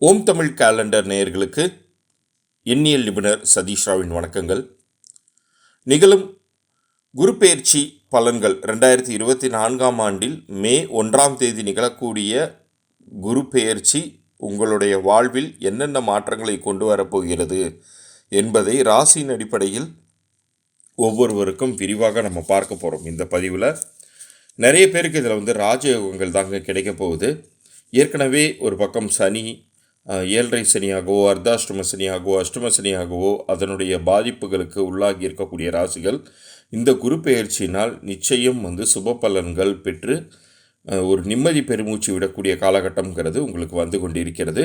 ஓம் Tamil calendar நேயர்களுக்கு எண்ணியல் நிபுணர் சதீஷ் ராவின் வணக்கங்கள். நிகழும் குருப்பெயர்ச்சி பலன்கள் ரெண்டாயிரத்தி இருபத்தி நான்காம் ஆண்டில் மே ஒன்றாம் தேதி நிகழக்கூடிய குரு பெயர்ச்சி உங்களுடைய வாழ்வில் என்னென்ன மாற்றங்களை கொண்டு வரப்போகிறது என்பதை ராசியின் அடிப்படையில் ஒவ்வொருவருக்கும் விரிவாக நம்ம பார்க்க போகிறோம் இந்த பதிவில் நிறைய பேருக்கு இதில் வந்து ராஜயோகங்கள் தாங்க கிடைக்க போகுது. ஏற்கனவே ஒரு பக்கம் சனி ஏழரை சனியாகவோ அர்த்தாஷ்டம சனியாகவோ அஷ்டம சனியாகவோ அதனுடைய பாதிப்புகளுக்கு உள்ளாகி இருக்கக்கூடிய ராசிகள் இந்த குரு பெயர்ச்சியினால் நிச்சயம் வந்து சுப பலன்கள் பெற்று ஒரு நிம்மதி பெருமூச்சு விடக்கூடிய காலகட்டம்ங்கிறது உங்களுக்கு வந்து கொண்டிருக்கிறது.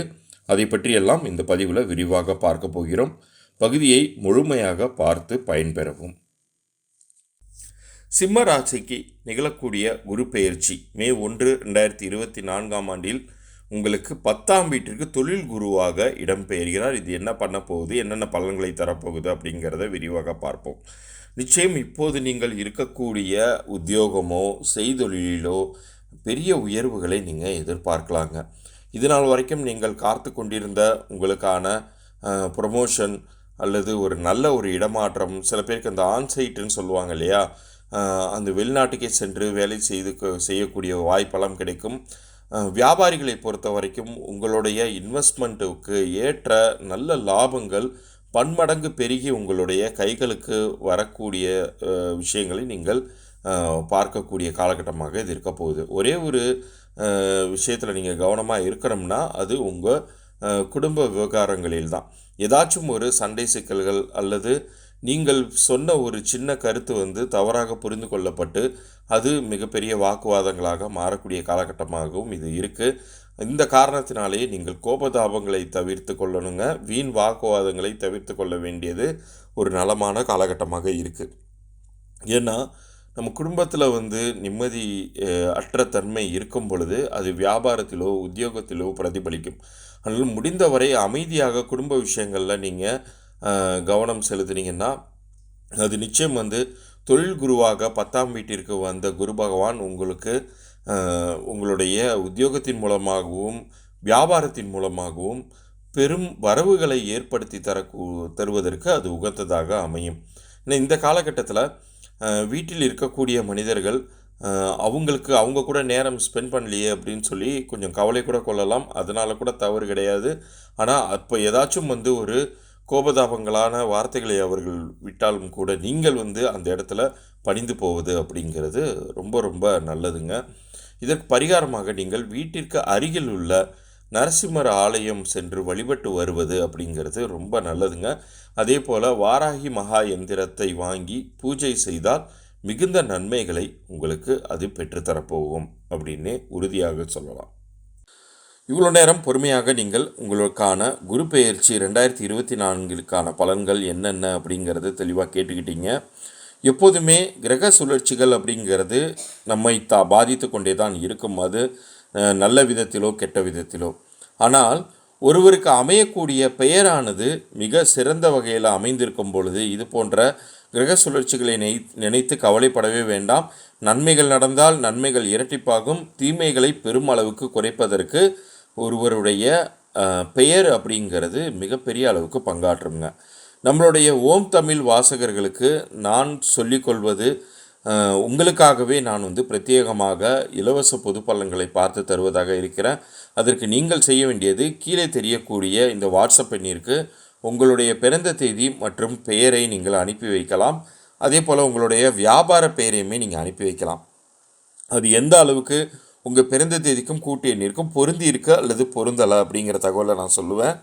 அதை பற்றியெல்லாம் இந்த பதிவில் விரிவாக பார்க்க போகிறோம். பகுதியை முழுமையாக பார்த்து பயன்பெறவும். சிம்ம ராசிக்கு நிகழக்கூடிய குரு பெயர்ச்சி மே ஒன்று ரெண்டாயிரத்தி இருபத்தி நான்காம் ஆண்டில் உங்களுக்கு பத்தாம் வீட்டிற்கு தொழில் குருவாக இடம்பெயர்கிறார். இது என்ன பண்ண போகுது? என்னென்ன பலன்களை தரப்போகுது? அப்படிங்கிறத விரிவாக பார்ப்போம். நிச்சயம் இப்போது நீங்கள் இருக்கக்கூடிய உத்தியோகமோ செய்தொழிலோ பெரிய உயர்வுகளை நீங்கள் எதிர்பார்க்கலாங்க. இது நாள் வரைக்கும் நீங்கள் காத்து கொண்டிருந்த உங்களுக்கான ப்ரொமோஷன் அல்லது ஒரு நல்ல ஒரு இடமாற்றம் சில பேருக்கு அந்த ஆன்சைட்டுன்னு சொல்லுவாங்க இல்லையா? அந்த வெளிநாட்டுக்கே சென்று வேலை செய்து செய்யக்கூடிய வாய்ப்பெல்லாம் கிடைக்கும். வியாபாரிகளை பொறுத்த வரைக்கும் உங்களுடைய இன்வெஸ்ட்மெண்ட்டுக்கு ஏற்ற நல்ல லாபங்கள் பன்மடங்கு பெருகி உங்களுடைய கைகளுக்கு வரக்கூடிய விஷயங்களை நீங்கள் பார்க்கக்கூடிய காலகட்டமாக இது இருக்க போகுது. ஒரே ஒரு விஷயத்தில் நீங்கள் கவனமாக இருக்கணும்னா அது உங்கள் குடும்ப விவகாரங்களில் தான். ஏதாச்சும் ஒரு சண்டை சிக்கல்கள் அல்லது நீங்கள் சொன்ன ஒரு சின்ன கருத்து வந்து தவறாக புரிந்து கொள்ளப்பட்டு அது மிகப்பெரிய வாக்குவாதங்களாக மாறக்கூடிய காலகட்டமாகவும் இது இருக்குது இந்த காரணத்தினாலேயே நீங்கள் கோபதாபங்களை தவிர்த்து கொள்ளணுங்க. வீண் வாக்குவாதங்களை தவிர்த்து கொள்ள வேண்டியது ஒரு நலமான காலகட்டமாக இருக்குது ஏன்னா நம்ம குடும்பத்தில் வந்து நிம்மதி அற்ற தன்மை இருக்கும் பொழுது அது வியாபாரத்திலோ உத்தியோகத்திலோ பிரதிபலிக்கும். அதனால் முடிந்தவரை அமைதியாக குடும்ப விஷயங்களில் நீங்கள் கவனம் செலுத்துனீங்கன்னா அது நிச்சயம் வந்து தொழில் குருவாக பத்தாம் வீட்டிற்கு வந்த குரு பகவான் உங்களுக்கு உங்களுடைய உத்தியோகத்தின் மூலமாகவும் வியாபாரத்தின் மூலமாகவும் பெரும் வரவுகளை ஏற்படுத்தி தரக்கூ தருவதற்கு அது உகந்ததாக அமையும். இந்த காலகட்டத்தில் வீட்டில் இருக்கக்கூடிய மனிதர்கள் அவங்களுக்கு அவங்க கூட நேரம் ஸ்பெண்ட் பண்ணலையே அப்படின்னு சொல்லி கொஞ்சம் கவலை கூட கொள்ளலாம். அதனால் கூட தவறு கிடையாது. ஆனால் அப்போ ஏதாச்சும் வந்து ஒரு கோபதாபங்களான வார்த்தைகளை அவர்கள் விட்டாலும் கூட நீங்கள் வந்து அந்த இடத்துல பணிந்து போவது அப்படிங்கிறது ரொம்ப ரொம்ப நல்லதுங்க. இதற்கு பரிகாரமாக நீங்கள் வீட்டிற்கு அருகில் உள்ள நரசிம்மர் ஆலயம் சென்று வழிபட்டு வருவது அப்படிங்கிறது ரொம்ப நல்லதுங்க. அதே போல் வாராகி மகா எந்திரத்தை வாங்கி பூஜை செய்தால் மிகுந்த நன்மைகளை உங்களுக்கு அது பெற்றுத்தரப்போகும் அப்படின்னு உறுதியாக சொல்லலாம். இவ்வளோ நேரம் பொறுமையாக நீங்கள் உங்களுக்கான குரு பெயர்ச்சி ரெண்டாயிரத்தி இருபத்தி நான்கிற்கான பலன்கள் என்னென்ன அப்படிங்கிறது தெளிவாக கேட்டுக்கிட்டீங்க. எப்போதுமே கிரக சுழற்சிகள் அப்படிங்கிறது நம்மை தா பாதித்து கொண்டே தான் இருக்கும். அது நல்ல விதத்திலோ கெட்ட விதத்திலோ. ஆனால் ஒருவருக்கு அமையக்கூடிய பெயரானது மிக சிறந்த வகையில் அமைந்திருக்கும் பொழுது இது போன்ற கிரக சுழற்சிகளை நினை நினைத்து கவலைப்படவே வேண்டாம். நன்மைகள் நடந்தால் நன்மைகள் இரட்டிப்பாகும். தீமைகளை பெரும் அளவுக்கு குறைப்பதற்கு ஒருவருடைய பெயர் அப்படிங்கிறது மிகப்பெரிய அளவுக்கு பங்காற்றுங்க நம்மளுடைய ஓம் தமிழ் வாசகர்களுக்கு நான் சொல்லிக்கொள்வது உங்களுக்காகவே நான் வந்து பிரத்யேகமாக இலவச பொது பலன்களை பார்த்து தருவதாக இருக்கிறேன். அதற்கு நீங்கள் செய்ய வேண்டியது கீழே தெரியக்கூடிய இந்த வாட்ஸ்அப் எண்ணிற்கு உங்களுடைய பிறந்த தேதி மற்றும் பெயரை நீங்கள் அனுப்பி வைக்கலாம். அதே போல் உங்களுடைய வியாபார பெயரையுமே நீங்கள் அனுப்பி வைக்கலாம். அது எந்த அளவுக்கு உங்கள் பிறந்த தேதிக்கும் கூட்டு எண்ணிற்கும் பொருந்தி இருக்கா அல்லது பொருந்தலை அப்படிங்கிற தகவலை நான் சொல்லுவேன்.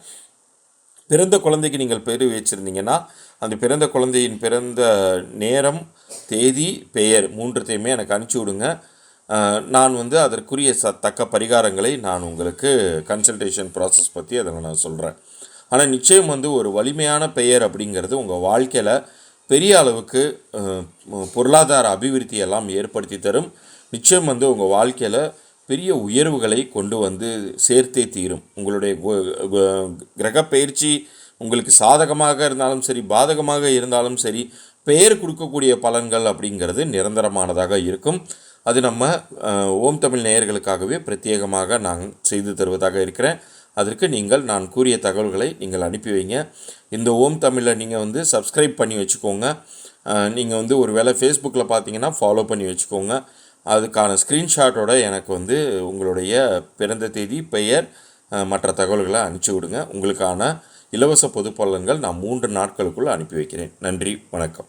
பிறந்த குழந்தைக்கு நீங்கள் பேர் வச்சுருந்தீங்கன்னா அந்த பிறந்த குழந்தையின் பிறந்த நேரம் தேதி பெயர் மூன்றத்தையுமே எனக்கு அனுப்பிச்சி விடுங்க. நான் வந்து அதற்குரிய ச தக்க பரிகாரங்களை நான் உங்களுக்கு கன்சல்டேஷன் ப்ராசஸ் பற்றி அதில் நான் சொல்கிறேன் ஆனால் நிச்சயம் வந்து ஒரு வலிமையான பெயர் அப்படிங்கிறது உங்கள் வாழ்க்கையில் பெரிய அளவுக்கு பொருளாதார அபிவிருத்தி எல்லாம் ஏற்படுத்தி தரும். நிச்சயம் வந்து உங்கள் வாழ்க்கையில் பெரிய உயர்வுகளை கொண்டு வந்து சேர்த்தே தீரும். உங்களுடைய கிரக பயிற்சி உங்களுக்கு சாதகமாக இருந்தாலும் சரி பாதகமாக இருந்தாலும் சரி பெயர் கொடுக்கக்கூடிய பலன்கள் அப்படிங்கிறது நிரந்தரமானதாக இருக்கும். அது நம்ம ஓம் தமிழ் நேயர்களுக்காகவே பிரத்யேகமாக நான் செய்து தருவதாக இருக்கிறேன். அதற்கு நீங்கள் நான் கூறிய தகவல்களை நீங்கள் அனுப்பி வைங்க. இந்த ஓம் தமிழை நீங்கள் வந்து சப்ஸ்கிரைப் பண்ணி வச்சுக்கோங்க. நீங்கள் வந்து ஒரு வேளை ஃபேஸ்புக்கில் பார்த்தீங்கன்னா ஃபாலோ பண்ணி வச்சுக்கோங்க. அதுக்கான ஸ்க்ரீன்ஷாட்டோட எனக்கு வந்து உங்களுடைய பிறந்த தேதி பெயர் மற்ற தகவல்களை அனுப்பிச்சி விடுங்க. உங்களுக்கான இலவச பொது பலன்கள் நான் மூன்று நாட்களுக்குள் அனுப்பி வைக்கிறேன். நன்றி வணக்கம்.